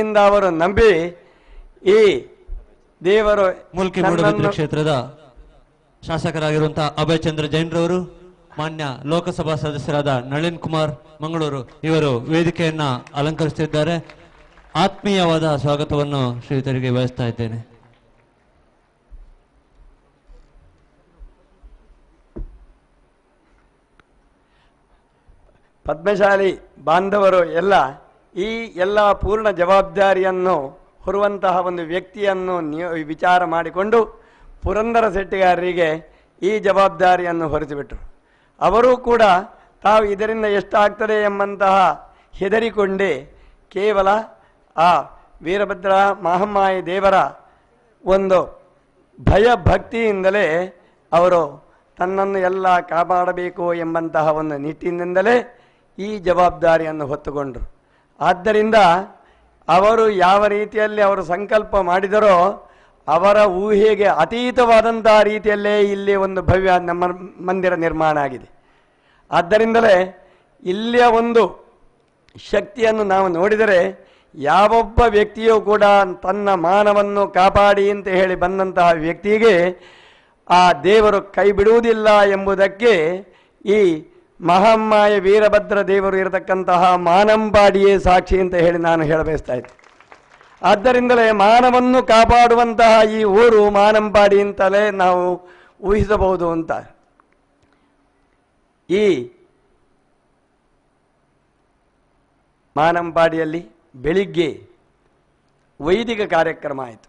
ಅವರು ನಂಬಿ ಈ ದೇವರು ಮುಲ್ಕಿ ಮೂಡಬಿದ್ರೆ ಕ್ಷೇತ್ರದ ಶಾಸಕರಾಗಿರುವಂತಹ ಅಭಯ್ ಚಂದ್ರ ಜೈನ್ರವರು ಮಾನ್ಯ ಲೋಕಸಭಾ ಸದಸ್ಯರಾದ ನಳಿನ್ ಕುಮಾರ್ ಮಂಗಳೂರು ಇವರು ವೇದಿಕೆಯನ್ನ ಅಲಂಕರಿಸುತ್ತಿದ್ದಾರೆ. ಆತ್ಮೀಯವಾದ ಸ್ವಾಗತವನ್ನು ಶ್ರೀತರಿಗೆ ಬಯಸ್ತಾ ಇದ್ದೇನೆ. ಪದ್ಮಶಾಲಿ ಬಾಂಧವರು ಎಲ್ಲ ಈ ಎಲ್ಲ ಪೂರ್ಣ ಜವಾಬ್ದಾರಿಯನ್ನು ಹೊರುವಂತಹ ಒಂದು ವ್ಯಕ್ತಿಯನ್ನು ವಿಚಾರ ಮಾಡಿಕೊಂಡು ಪುರಂದರ ಶೆಟ್ಟಿಗಾರರಿಗೆ ಈ ಜವಾಬ್ದಾರಿಯನ್ನು ಹೊರಿಸಿಬಿಟ್ರು. ಅವರೂ ಕೂಡ ತಾವು ಇದರಿಂದ ಎಷ್ಟಾಗ್ತದೆ ಎಂಬಂತಹ ಹೆದರಿಕೊಂಡೇ ಕೇವಲ ಆ ವೀರಭದ್ರ ಮಹಮ್ಮಾಯಿ ದೇವರ ಒಂದು ಭಯ ಭಕ್ತಿಯಿಂದಲೇ ಅವರು ತನ್ನನ್ನು ಎಲ್ಲ ಕಾಪಾಡಬೇಕು ಎಂಬಂತಹ ಒಂದು ನಿಟ್ಟಿನಿಂದಲೇ ಈ ಜವಾಬ್ದಾರಿಯನ್ನು ಹೊತ್ತುಕೊಂಡರು. ಆದ್ದರಿಂದ ಅವರು ಯಾವ ರೀತಿಯಲ್ಲಿ ಅವರು ಸಂಕಲ್ಪ ಮಾಡಿದರೋ ಅವರ ಊಹೆಗೆ ಅತೀತವಾದಂತಹ ರೀತಿಯಲ್ಲೇ ಇಲ್ಲಿ ಒಂದು ಭವ್ಯ ನಮ್ಮ ಮಂದಿರ ನಿರ್ಮಾಣ ಆಗಿದೆ. ಆದ್ದರಿಂದಲೇ ಇಲ್ಲಿಯ ಒಂದು ಶಕ್ತಿಯನ್ನು ನಾವು ನೋಡಿದರೆ ಯಾವೊಬ್ಬ ವ್ಯಕ್ತಿಯೂ ಕೂಡ ತನ್ನ ಮಾನವನ್ನು ಕಾಪಾಡಿ ಅಂತ ಹೇಳಿ ಬಂದಂತಹ ವ್ಯಕ್ತಿಗೆ ಆ ದೇವರು ಕೈ ಬಿಡುವುದಿಲ್ಲ ಎಂಬುದಕ್ಕೆ ಈ ಮಹಾಮಾಯ ವೀರಭದ್ರ ದೇವರು ಇರತಕ್ಕಂತಹ ಮಾನಂಬಾಡಿಯೇ ಸಾಕ್ಷಿ ಅಂತ ಹೇಳಿ ನಾನು ಹೇಳಬಯಸ್ತಾ ಇದ್ದೆ. ಆದ್ದರಿಂದಲೇ ಮಾನವನ್ನು ಕಾಪಾಡುವಂತಹ ಈ ಊರು ಮಾನಂಬಾಡಿ ಅಂತಲೇ ನಾವು ಊಹಿಸಬಹುದು ಅಂತ. ಈ ಮಾನಂಪಾಡಿಯಲ್ಲಿ ಬೆಳಿಗ್ಗೆ ವೈದಿಕ ಕಾರ್ಯಕ್ರಮ ಆಯಿತು.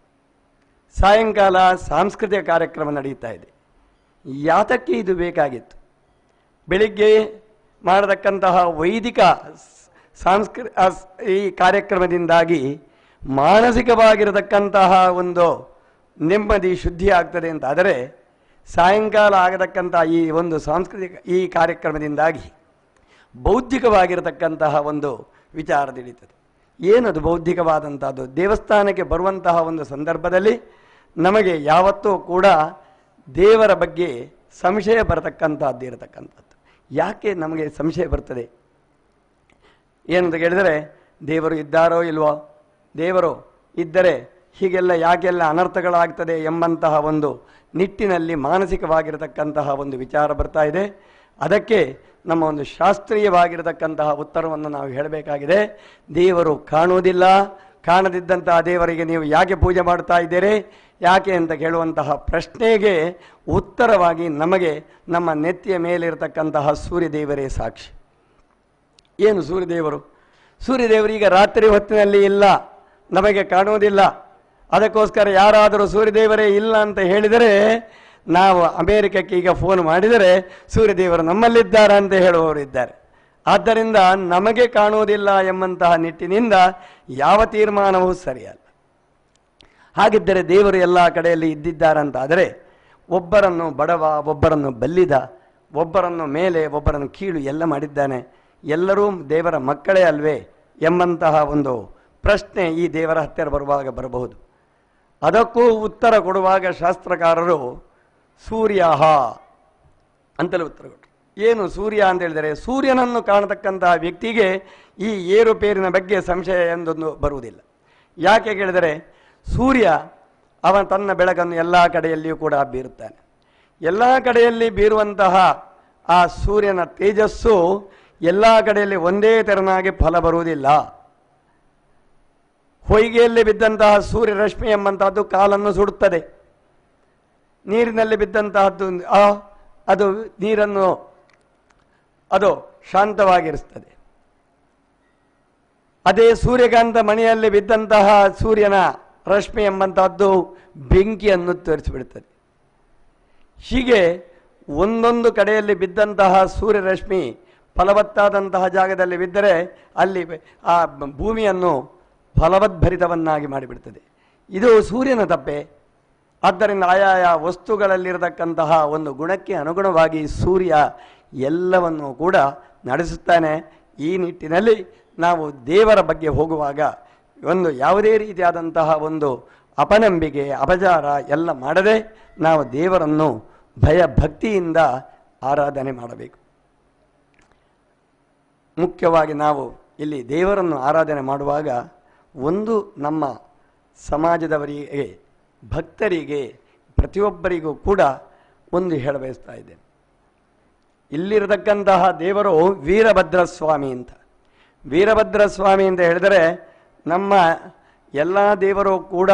ಸಾಯಂಕಾಲ ಸಾಂಸ್ಕೃತಿಕ ಕಾರ್ಯಕ್ರಮ ನಡೀತಾ ಇದೆ. ಯಾತಕ್ಕೆ ಇದು ಬೇಕಾಗಿತ್ತು? ಬೆಳಿಗ್ಗೆ ಮಾಡತಕ್ಕಂತಹ ವೈದಿಕ ಸಾಂಸ್ಕೃ ಈ ಕಾರ್ಯಕ್ರಮದಿಂದಾಗಿ ಮಾನಸಿಕವಾಗಿರತಕ್ಕಂತಹ ಒಂದು ನೆಮ್ಮದಿ ಶುದ್ಧಿ ಆಗ್ತದೆ ಅಂತ. ಆದರೆ ಸಾಯಂಕಾಲ ಆಗತಕ್ಕಂಥ ಈ ಒಂದು ಸಾಂಸ್ಕೃತಿಕ, ಈ ಕಾರ್ಯಕ್ರಮದಿಂದಾಗಿ ಬೌದ್ಧಿಕವಾಗಿರತಕ್ಕಂತಹ ಒಂದು ವಿಚಾರ ತಿಳಿಯುತ್ತದೆ. ಏನದು ಬೌದ್ಧಿಕವಾದಂಥದ್ದು? ದೇವಸ್ಥಾನಕ್ಕೆ ಬರುವಂತಹ ಒಂದು ಸಂದರ್ಭದಲ್ಲಿ ನಮಗೆ ಯಾವತ್ತೂ ಕೂಡ ದೇವರ ಬಗ್ಗೆ ಸಂಶಯ ಬರತಕ್ಕಂಥದ್ದು ಇರತಕ್ಕಂಥದ್ದು ಯಾಕೆ ನಮಗೆ ಸಂಶಯ ಬರ್ತದೆ? ಏನಂತ ಕೇಳಿದರೆ, ದೇವರು ಇದ್ದಾರೋ ಇಲ್ವೋ? ದೇವರು ಇದ್ದರೆ ಹೀಗೆಲ್ಲ ಯಾಕೆಲ್ಲ ಅನರ್ಥಗಳಾಗ್ತದೆ ಎಂಬಂತಹ ಒಂದು ನಿಟ್ಟಿನಲ್ಲಿ ಮಾನಸಿಕವಾಗಿರತಕ್ಕಂತಹ ಒಂದು ವಿಚಾರ ಬರ್ತಾ ಇದೆ. ಅದಕ್ಕೆ ನಮ್ಮ ಒಂದು ಶಾಸ್ತ್ರೀಯವಾಗಿರತಕ್ಕಂತಹ ಉತ್ತರವನ್ನು ನಾವು ಹೇಳಬೇಕಾಗಿದೆ. ದೇವರು ಕಾಣುವುದಿಲ್ಲ ಕಾಣದಿದ್ದಂತಹ ದೇವರಿಗೆ ನೀವು ಯಾಕೆ ಪೂಜೆ ಮಾಡ್ತಾ ಇದ್ದೀರಿ? ಯಾಕೆ ಅಂತ ಕೇಳುವಂತಹ ಪ್ರಶ್ನೆಗೆ ಉತ್ತರವಾಗಿ ನಮಗೆ ನಮ್ಮ ನೆತ್ತಿಯ ಮೇಲಿರತಕ್ಕಂತಹ ಸೂರ್ಯದೇವರೇ ಸಾಕ್ಷಿ. ಏನು ಸೂರ್ಯದೇವರು? ಸೂರ್ಯದೇವರು ಈಗ ರಾತ್ರಿ ಹೊತ್ತಿನಲ್ಲಿ ಇಲ್ಲ. ನಮಗೆ ಕಾಣುವುದಿಲ್ಲ. ಅದಕ್ಕೋಸ್ಕರ ಯಾರಾದರೂ ಸೂರ್ಯದೇವರೇ ಇಲ್ಲ ಅಂತ ಹೇಳಿದರೆ ನಾವು ಅಮೇರಿಕಕ್ಕೆ ಈಗ ಫೋನ್ ಮಾಡಿದರೆ ಸೂರ್ಯದೇವರು ನಮ್ಮಲ್ಲಿದ್ದಾರೆ ಅಂತ ಹೇಳುವವರು ಇದ್ದಾರೆ ಆದ್ದರಿಂದ ನಮಗೆ ಕಾಣುವುದಿಲ್ಲ ಎಂಬಂತಹ ನಿಟ್ಟಿನಿಂದ ಯಾವ ತೀರ್ಮಾನವೂ ಸರಿಯಲ್ಲ. ಹಾಗಿದ್ದರೆ ದೇವರು ಎಲ್ಲ ಕಡೆಯಲ್ಲಿ ಇದ್ದಿದ್ದಾರಂತಾದರೆ ಒಬ್ಬರನ್ನು ಬಡವ, ಒಬ್ಬರನ್ನು ಬಲ್ಲಿದ, ಒಬ್ಬರನ್ನು ಮೇಲೆ, ಒಬ್ಬರನ್ನು ಕೀಳು ಎಲ್ಲ ಮಾಡಿದ್ದಾನೆ. ಎಲ್ಲರೂ ದೇವರ ಮಕ್ಕಳೇ ಅಲ್ವೇ ಎಂಬಂತಹ ಒಂದು ಪ್ರಶ್ನೆ ಈ ದೇವರ ಹತ್ತಿರ ಬರುವಾಗ ಬರಬಹುದು. ಅದಕ್ಕೂ ಉತ್ತರ ಕೊಡುವಾಗ ಶಾಸ್ತ್ರಕಾರರು ಸೂರ್ಯ ಅಂತಲೇ ಉತ್ತರ ಕೊಟ್ಟರು ಏನು ಸೂರ್ಯ ಅಂತ ಹೇಳಿದರೆ ಸೂರ್ಯನನ್ನು ಕಾಣತಕ್ಕಂತಹ ವ್ಯಕ್ತಿಗೆ ಈ ಏರುಪೇರಿನ ಬಗ್ಗೆ ಸಂಶಯ ಎಂದೊಂದು ಬರುವುದಿಲ್ಲ. ಯಾಕೆ ಕೇಳಿದರೆ ಸೂರ್ಯ ಅವನ ತನ್ನ ಬೆಳಕನ್ನು ಎಲ್ಲ ಕಡೆಯಲ್ಲಿಯೂ ಕೂಡ ಬೀರುತ್ತಾನೆ. ಎಲ್ಲ ಕಡೆಯಲ್ಲಿ ಬೀರುವಂತಹ ಆ ಸೂರ್ಯನ ತೇಜಸ್ಸು ಎಲ್ಲ ಕಡೆಯಲ್ಲಿ ಒಂದೇ ತೆರನಾಗಿ ಫಲ ಬರುವುದಿಲ್ಲ. ಹೊಯ್ಗೆಯಲ್ಲಿ ಬಿದ್ದಂತಹ ಸೂರ್ಯ ರಶ್ಮಿ ಎಂಬಂತಹದ್ದು ಕಾಲನ್ನು ಸುಡುತ್ತದೆ. ನೀರಿನಲ್ಲಿ ಬಿದ್ದಂತಹದ್ದು ಅದು ನೀರನ್ನು ಅದು ಶಾಂತವಾಗಿರಿಸ್ತದೆ ಅದೇ ಸೂರ್ಯಕಾಂತ ಮಣಿಯಲ್ಲಿ ಬಿದ್ದಂತಹ ಸೂರ್ಯನ ರಶ್ಮಿ ಎಂಬಂತಹದ್ದು ಬೆಂಕಿಯನ್ನು ತೋರಿಸಿಬಿಡುತ್ತದೆ. ಹೀಗೆ ಒಂದೊಂದು ಕಡೆಯಲ್ಲಿ ಬಿದ್ದಂತಹ ಸೂರ್ಯರಶ್ಮಿ ಫಲವತ್ತಾದಂತಹ ಜಾಗದಲ್ಲಿ ಬಿದ್ದರೆ ಅಲ್ಲಿ ಆ ಭೂಮಿಯನ್ನು ಫಲವದ್ಭರಿತವನ್ನಾಗಿ ಮಾಡಿಬಿಡ್ತದೆ ಇದು ಸೂರ್ಯನ ತಪ್ಪೆ. ಆದ್ದರಿಂದ ಆಯಾಯ ವಸ್ತುಗಳಲ್ಲಿರತಕ್ಕಂತಹ ಒಂದು ಗುಣಕ್ಕೆ ಅನುಗುಣವಾಗಿ ಸೂರ್ಯ ಎಲ್ಲವನ್ನು ಕೂಡ ನಡೆಸುತ್ತಾನೆ. ಈ ನಿಟ್ಟಿನಲ್ಲಿ ನಾವು ದೇವರ ಬಗ್ಗೆ ಹೋಗುವಾಗ ಒಂದು ಯಾವುದೇ ರೀತಿಯಾದಂತಹ ಒಂದು ಅಪನಂಬಿಕೆ, ಅಪಚಾರ ಎಲ್ಲ ಮಾಡದೆ ನಾವು ದೇವರನ್ನು ಭಯ ಭಕ್ತಿಯಿಂದ ಆರಾಧನೆ ಮಾಡಬೇಕು. ಮುಖ್ಯವಾಗಿ ನಾವು ಇಲ್ಲಿ ದೇವರನ್ನು ಆರಾಧನೆ ಮಾಡುವಾಗ ಒಂದು ನಮ್ಮ ಸಮಾಜದವರಿಗೆ ಭಕ್ತರಿಗೆ, ಪ್ರತಿಯೊಬ್ಬರಿಗೂ ಕೂಡ ಒಂದು ಹೇಳಬಯಸ್ತಾ ಇದ್ದೇನೆ. ಇಲ್ಲಿರತಕ್ಕಂತಹ ದೇವರು ವೀರಭದ್ರ ಸ್ವಾಮಿ ಅಂತ. ವೀರಭದ್ರ ಸ್ವಾಮಿ ಅಂತ ಹೇಳಿದರೆ ನಮ್ಮ ಎಲ್ಲ ದೇವರು ಕೂಡ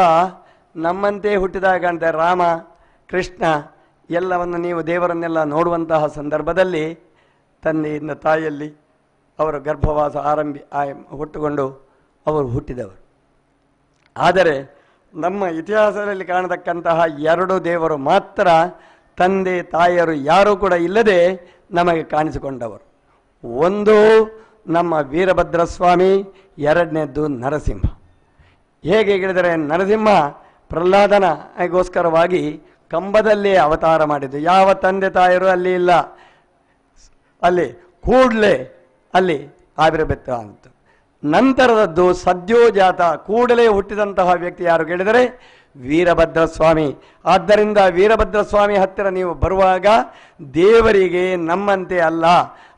ನಮ್ಮಂತೆ ಹುಟ್ಟಿದಾಗ ಅಂತ ರಾಮ, ಕೃಷ್ಣ, ಎಲ್ಲವನ್ನು ನೀವು ದೇವರನ್ನೆಲ್ಲ ನೋಡುವಂತಹ ಸಂದರ್ಭದಲ್ಲಿ ತಂದೆಯಿಂದ ತಾಯಿಯಲ್ಲಿ ಅವರ ಗರ್ಭವಾಸ ಆರಂಭಿ ಹುಟ್ಟುಕೊಂಡು ಅವರು ಹುಟ್ಟಿದವರು. ಆದರೆ ನಮ್ಮ ಇತಿಹಾಸದಲ್ಲಿ ಕಾಣತಕ್ಕಂತಹ ಎರಡು ದೇವರು ಮಾತ್ರ ತಂದೆ ತಾಯಿಯರು ಯಾರೂ ಕೂಡ ಇಲ್ಲದೆ ನಮಗೆ ಕಾಣಿಸಿಕೊಂಡವರು. ಒಂದು ನಮ್ಮ ವೀರಭದ್ರ ಸ್ವಾಮಿ ಎರಡನೇದ್ದು ನರಸಿಂಹ. ಹೇಗೆ ಹೇಳಿದರೆ ನರಸಿಂಹ ಪ್ರಹ್ಲಾದನಗೋಸ್ಕರವಾಗಿ ಕಂಬದಲ್ಲೇ ಅವತಾರ ಮಾಡಿದ್ದು. ಯಾವ ತಂದೆ ತಾಯಿಯರು ಅಲ್ಲಿ ಇಲ್ಲ. ಅಲ್ಲಿ ಕೂಡಲೇ ಅಲ್ಲಿ ಆವಿರ್ಭತ್ತ ಅಂತ ನಂತರದದ್ದು ಸದ್ಯೋಜಾತ, ಕೂಡಲೇ ಹುಟ್ಟಿದಂತಹ ವ್ಯಕ್ತಿ ಯಾರು ಕೇಳಿದರೆ ವೀರಭದ್ರ ಸ್ವಾಮಿ ಆದ್ದರಿಂದ ವೀರಭದ್ರ ಸ್ವಾಮಿ ಹತ್ತಿರ ನೀವು ಬರುವಾಗ ದೇವರಿಗೆ ನಮ್ಮಂತೆ ಅಲ್ಲ.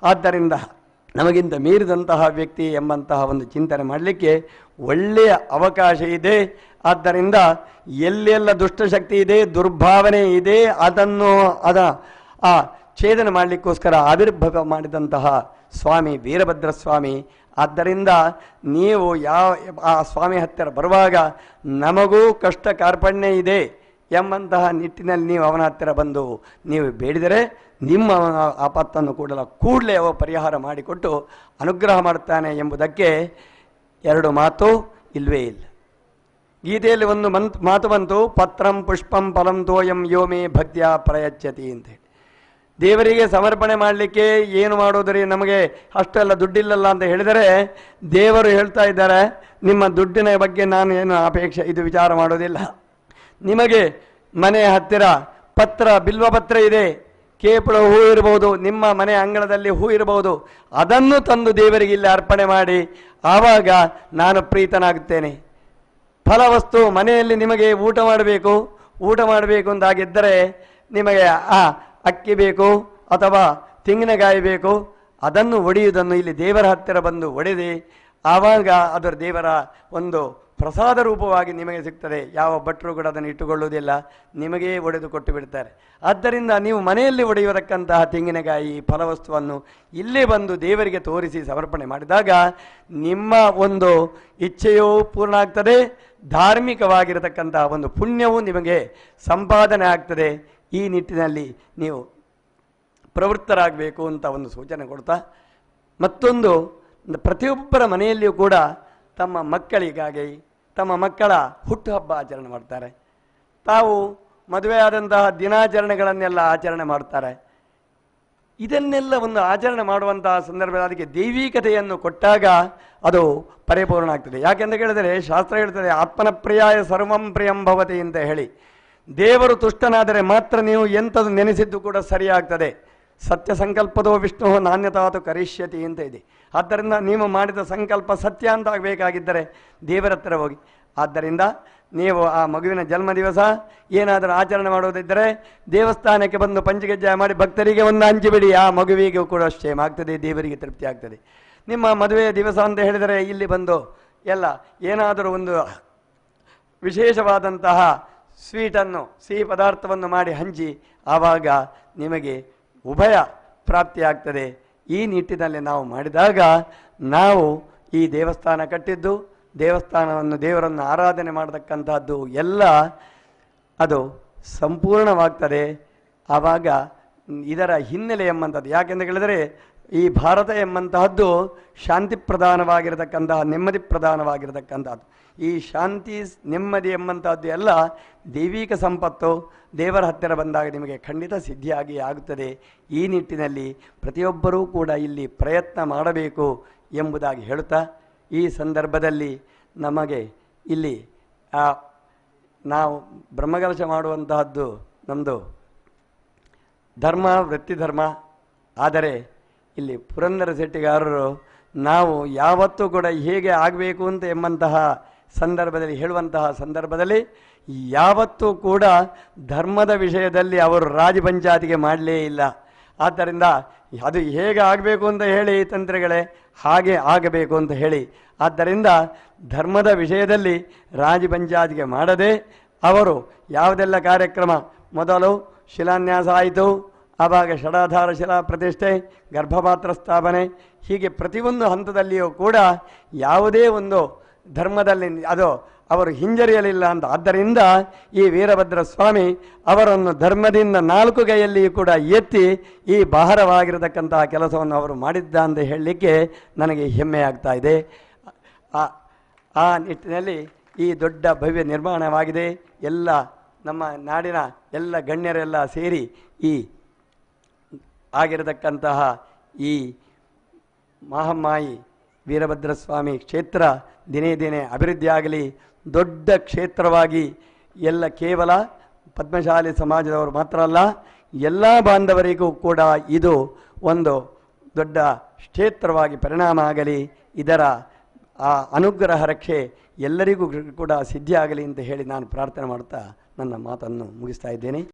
ಆದ್ದರಿಂದ ನಮಗಿಂತ ಮೀರಿದಂತಹ ವ್ಯಕ್ತಿ ಎಂಬಂತಹ ಒಂದು ಚಿಂತನೆ ಮಾಡಲಿಕ್ಕೆ ಒಳ್ಳೆಯ ಅವಕಾಶ ಇದೆ. ಆದ್ದರಿಂದ ಎಲ್ಲೆಲ್ಲ ದುಷ್ಟಶಕ್ತಿ ಇದೆ, ದುರ್ಭಾವನೆ ಇದೆ, ಅದನ್ನು ಅದ, ಆ ಛೇದನ ಮಾಡಲಿಕ್ಕೋಸ್ಕರ ಆವಿರ್ಭವ ಮಾಡಿದಂತಹ ಸ್ವಾಮಿ ವೀರಭದ್ರ ಸ್ವಾಮಿ ಆದ್ದರಿಂದ ನೀವು ಯಾವ ಆ ಸ್ವಾಮಿ ಹತ್ತಿರ ಬರುವಾಗ ನಮಗೂ ಕಷ್ಟ ಕಾರ್ಪಣ್ಯ ಇದೆ ಎಂಬಂತಹ ನಿಟ್ಟಿನಲ್ಲಿ ನೀವು ಅವನ ಹತ್ತಿರ ಬಂದು ನೀವು ಬೇಡಿದರೆ ನಿಮ್ಮ ಆಪತ್ತನ್ನು ಕೂಡಲ ಕೂಡಲೇ ಅವ ಪರಿಹಾರ ಮಾಡಿಕೊಟ್ಟು ಅನುಗ್ರಹ ಮಾಡುತ್ತಾನೆ ಎಂಬುದಕ್ಕೆ ಎರಡು ಮಾತು ಇಲ್ವೇ ಇಲ್ಲ. ಗೀತೆಯಲ್ಲಿ ಒಂದು ಮಂತ್ ಮಾತು ಬಂತು, ಪತ್ರಂ ಪುಷ್ಪಂ ಫಲಂ ತೋಯಂ ಯೋಮೇ ಭಕ್ತಿಯ ಪ್ರಯಚ್ಯತಿ ಅಂತ ಹೇಳಿ. ದೇವರಿಗೆ ಸಮರ್ಪಣೆ ಮಾಡಲಿಕ್ಕೆ ಏನು ಮಾಡೋದ್ರಿ? ನಮಗೆ ಅಷ್ಟೆಲ್ಲ ದುಡ್ಡಿಲ್ಲಲ್ಲ ಅಂತ ಹೇಳಿದರೆ ದೇವರು ಹೇಳ್ತಾ ಇದ್ದಾರೆ, ನಿಮ್ಮ ದುಡ್ಡಿನ ಬಗ್ಗೆ ನಾನು ಏನು ಅಪೇಕ್ಷೆ, ಇದು ವಿಚಾರ ಮಾಡೋದಿಲ್ಲ. ನಿಮಗೆ ಮನೆಯ ಹತ್ತಿರ ಪತ್ರ ಬಿಲ್ವಪತ್ರ ಇದೆ, ಕೇಪಳ ಹೂ ಇರಬಹುದು ನಿಮ್ಮ ಮನೆ ಅಂಗಳದಲ್ಲಿ ಹೂ ಇರಬಹುದು ಅದನ್ನು ತಂದು ದೇವರಿಗೆ ಇಲ್ಲಿ ಅರ್ಪಣೆ ಮಾಡಿ, ಆವಾಗ ನಾನು ಪ್ರೀತನಾಗುತ್ತೇನೆ. ಫಲವಸ್ತು ಮನೆಯಲ್ಲಿ ನಿಮಗೆ ಊಟ ಮಾಡಬೇಕು ಊಟ ಮಾಡಬೇಕು ಅಂತಾಗಿದ್ದರೆ ನಿಮಗೆ ಆ ಅಕ್ಕಿ ಬೇಕು ಅಥವಾ ತೆಂಗಿನಕಾಯಿ ಬೇಕು, ಅದನ್ನು ಒಡೆಯುವುದನ್ನು ಇಲ್ಲಿ ದೇವರ ಹತ್ತಿರ ಬಂದು ಒಡೆದೆ, ಆವಾಗ ಅದರ ದೇವರ ಒಂದು ಪ್ರಸಾದ ರೂಪವಾಗಿ ನಿಮಗೆ ಸಿಗ್ತದೆ. ಯಾವ ಭಟ್ರು ಕೂಡ ಅದನ್ನು ಇಟ್ಟುಕೊಳ್ಳುವುದಿಲ್ಲ, ನಿಮಗೇ ಒಡೆದು ಕೊಟ್ಟು ಬಿಡ್ತಾರೆ. ಆದ್ದರಿಂದ ನೀವು ಮನೆಯಲ್ಲಿ ಒಡೆಯುವತಕ್ಕಂತಹ ತೆಂಗಿನಕಾಯಿ, ಫಲವಸ್ತುವನ್ನು ಇಲ್ಲೇ ಬಂದು ದೇವರಿಗೆ ತೋರಿಸಿ ಸಮರ್ಪಣೆ ಮಾಡಿದಾಗ ನಿಮ್ಮ ಒಂದು ಇಚ್ಛೆಯೂ ಪೂರ್ಣ ಆಗ್ತದೆ, ಧಾರ್ಮಿಕವಾಗಿರತಕ್ಕಂತಹ ಒಂದು ಪುಣ್ಯವು ನಿಮಗೆ ಸಂಪಾದನೆ ಆಗ್ತದೆ. ಈ ನಿಟ್ಟಿನಲ್ಲಿ ನೀವು ಪ್ರವೃತ್ತರಾಗಬೇಕು ಅಂತ ಒಂದು ಸೂಚನೆ ಕೊಡ್ತಾ, ಮತ್ತೊಂದು, ಪ್ರತಿಯೊಬ್ಬರ ಮನೆಯಲ್ಲಿಯೂ ಕೂಡ ತಮ್ಮ ಮಕ್ಕಳಿಗಾಗಿ, ತಮ್ಮ ಮಕ್ಕಳ ಹುಟ್ಟುಹಬ್ಬ ಆಚರಣೆ ಮಾಡ್ತಾರೆ. ತಾವು ಮದುವೆಯಾದಂತಹ ದಿನಾಚರಣೆಗಳನ್ನೆಲ್ಲ ಆಚರಣೆ ಮಾಡ್ತಾರೆ. ಇದನ್ನೆಲ್ಲ ಒಂದು ಆಚರಣೆ ಮಾಡುವಂತಹ ಸಂದರ್ಭದಲ್ಲಿ ಅದಕ್ಕೆ ದೈವಿಕತೆಯನ್ನು ಕೊಟ್ಟಾಗ ಅದು ಪರಿಪೂರ್ಣ ಆಗ್ತದೆ. ಯಾಕೆಂತ ಕೇಳಿದರೆ ಶಾಸ್ತ್ರ ಹೇಳ್ತದೆ ಆತ್ಮನ ಪ್ರಿಯಾಯ ಸರ್ವಂ ಪ್ರಿಯಂ ಭವತಿ ಅಂತ ಹೇಳಿ. ದೇವರು ತುಷ್ಟನಾದರೆ ಮಾತ್ರ ನೀವು ಎಂಥದ್ದು ನೆನೆಸಿದ್ದು ಕೂಡ ಸರಿಯಾಗ್ತದೆ. ಸತ್ಯ ಸಂಕಲ್ಪದೋ ವಿಷ್ಣು ನಾಣ್ಯತಾತು ಕರಿಷ್ಯತಿ ಅಂತ ಇದೆ. ಆದ್ದರಿಂದ ನೀವು ಮಾಡಿದ ಸಂಕಲ್ಪ ಸತ್ಯ ಅಂತ ಆಗಬೇಕಾಗಿದ್ದರೆ ದೇವರ ಹತ್ರ ಹೋಗಿ. ಆದ್ದರಿಂದ ನೀವು ಆ ಮಗುವಿನ ಜನ್ಮ ದಿವಸ ಏನಾದರೂ ಆಚರಣೆ ಮಾಡೋದಿದ್ದರೆ ದೇವಸ್ಥಾನಕ್ಕೆ ಬಂದು ಪಂಚಗಜ್ಜಾಯ ಮಾಡಿ ಭಕ್ತರಿಗೆ ಒಂದು ಅಂಜಿಬಿಡಿ ಆ ಮಗುವಿಗೂ ಕೂಡ ಕ್ಷೇಮ ಆಗ್ತದೆ? ದೇವರಿಗೆ ತೃಪ್ತಿ ಆಗ್ತದೆ. ನಿಮ್ಮ ಮದುವೆಯ ದಿವಸ ಅಂತ ಹೇಳಿದರೆ ಇಲ್ಲಿ ಬಂದು ಎಲ್ಲ ಏನಾದರೂ ಒಂದು ವಿಶೇಷವಾದಂತಹ ಸ್ವೀಟನ್ನು, ಸಿಹಿ ಪದಾರ್ಥವನ್ನು ಮಾಡಿ ಹಂಚಿ, ಆವಾಗ ನಿಮಗೆ ಉಭಯ ಪ್ರಾಪ್ತಿಯಾಗ್ತದೆ. ಈ ನಿಟ್ಟಿನಲ್ಲಿ ನಾವು ಮಾಡಿದಾಗ ನಾವು ಈ ದೇವಸ್ಥಾನ ಕಟ್ಟಿದ್ದು, ದೇವಸ್ಥಾನವನ್ನು ದೇವರನ್ನು ಆರಾಧನೆ ಮಾಡತಕ್ಕಂಥದ್ದು ಎಲ್ಲ ಅದು ಸಂಪೂರ್ಣವಾಗ್ತದೆ. ಆವಾಗ ಇದರ ಹಿನ್ನೆಲೆ ಎಂಬಂಥದ್ದು. ಯಾಕೆಂದು ಹೇಳಿದರೆ ಈ ಭಾರತ ಎಂಬಂತಹದ್ದು ಶಾಂತಿ ಪ್ರಧಾನವಾಗಿರತಕ್ಕಂತಹ ನೆಮ್ಮದಿ ಪ್ರಧಾನವಾಗಿರತಕ್ಕಂಥದ್ದು. ಈ ಶಾಂತಿ, ನೆಮ್ಮದಿ ಎಂಬಂತಹದ್ದು ಎಲ್ಲ ದೈವಿಕ ಸಂಪತ್ತು, ದೇವರ ಹತ್ತಿರ ಬಂದಾಗ ನಿಮಗೆ ಖಂಡಿತ ಸಿದ್ಧಿಯಾಗಿ ಆಗುತ್ತದೆ. ಈ ನಿಟ್ಟಿನಲ್ಲಿ ಪ್ರತಿಯೊಬ್ಬರೂ ಕೂಡ ಇಲ್ಲಿ ಪ್ರಯತ್ನ ಮಾಡಬೇಕು ಎಂಬುದಾಗಿ ಹೇಳುತ್ತಾ, ಈ ಸಂದರ್ಭದಲ್ಲಿ ನಮಗೆ ಇಲ್ಲಿ ನಾವು ಬ್ರಹ್ಮಗಲಶ ಮಾಡುವಂತಹದ್ದು ನಮ್ಮದು ಧರ್ಮ ವೃತ್ತಿ ಧರ್ಮ ಆದರೆ ಇಲ್ಲಿ ಪುರಂದರ ಶೆಟ್ಟಿಗಾರರು, ನಾವು ಯಾವತ್ತೂ ಕೂಡ ಹೇಗೆ ಆಗಬೇಕು ಅಂತ ಎಂಬಂತಹ ಸಂದರ್ಭದಲ್ಲಿ ಹೇಳುವಂತಹ ಸಂದರ್ಭದಲ್ಲಿ ಯಾವತ್ತೂ ಕೂಡ ಧರ್ಮದ ವಿಷಯದಲ್ಲಿ ಅವರು ರಾಜ ಪಂಚಾಯತಿಗೆ ಮಾಡಲೇ ಇಲ್ಲ. ಆದ್ದರಿಂದ ಅದು ಹೇಗೆ ಆಗಬೇಕು ಅಂತ ಹೇಳಿ ತಂತ್ರಗಳೇ, ಹಾಗೆ ಆಗಬೇಕು ಅಂತ ಹೇಳಿ. ಆದ್ದರಿಂದ ಧರ್ಮದ ವಿಷಯದಲ್ಲಿ ರಾಜಿ ಪಂಚಾಯತ್ಗೆ ಮಾಡದೆ ಅವರು ಯಾವುದೆಲ್ಲ ಕಾರ್ಯಕ್ರಮ, ಮೊದಲು ಶಿಲಾನ್ಯಾಸ ಆಯಿತು ಆವಾಗ ಷಡಾಧಾರ ಶಿಲಾ ಪ್ರತಿಷ್ಠೆ, ಗರ್ಭಪಾತ್ರ ಸ್ಥಾಪನೆ, ಹೀಗೆ ಪ್ರತಿಯೊಂದು ಹಂತದಲ್ಲಿಯೂ ಕೂಡ ಯಾವುದೇ ಒಂದು ಧರ್ಮದಲ್ಲಿ ಅದು ಅವರು ಹಿಂಜರಿಯಲಿಲ್ಲ ಅಂತ. ಆದ್ದರಿಂದ ಈ ವೀರಭದ್ರ ಸ್ವಾಮಿ ಅವರನ್ನು ಧರ್ಮದಿಂದ ನಾಲ್ಕು ಕೈಯಲ್ಲಿಯೂ ಕೂಡ ಎತ್ತಿ ಈ ಭಾರವಾಗಿರತಕ್ಕಂತಹ ಕೆಲಸವನ್ನು ಅವರು ಮಾಡಿದ್ದ ಅಂತ ಹೇಳಲಿಕ್ಕೆ ನನಗೆ ಹೆಮ್ಮೆ ಆಗ್ತಾ ಇದೆ. ಆ ನಿಟ್ಟಿನಲ್ಲಿ ಈ ದೊಡ್ಡ ಭವ್ಯ ನಿರ್ಮಾಣವಾಗಿದೆ. ಎಲ್ಲ ನಮ್ಮ ನಾಡಿನ ಎಲ್ಲ ಗಣ್ಯರೆಲ್ಲ ಸೇರಿ ಈ ಆಗಿರತಕ್ಕಂತಹ ಈ ಮಹಮ್ಮಾಯಿ ವೀರಭದ್ರಸ್ವಾಮಿ ಕ್ಷೇತ್ರ ದಿನೇ ದಿನೇ ಅಭಿವೃದ್ಧಿಯಾಗಲಿ ದೊಡ್ಡ ಕ್ಷೇತ್ರವಾಗಿ ಎಲ್ಲ ಕೇವಲ ಪದ್ಮಶಾಲಿ ಸಮಾಜದವರು ಮಾತ್ರ ಅಲ್ಲ, ಎಲ್ಲ ಬಾಂಧವರಿಗೂ ಕೂಡ ಇದು ಒಂದು ದೊಡ್ಡ ಕ್ಷೇತ್ರವಾಗಿ ಪರಿಣಾಮ ಆಗಲಿ, ಇದರ ಆ ಅನುಗ್ರಹ ರಕ್ಷೆ ಎಲ್ಲರಿಗೂ ಕೂಡ ಸಿದ್ಧಿಯಾಗಲಿ ಅಂತ ಹೇಳಿ ನಾನು ಪ್ರಾರ್ಥನೆ ಮಾಡ್ತಾ ನನ್ನ ಮಾತನ್ನು ಮುಗಿಸ್ತಾ ಇದ್ದೇನೆ.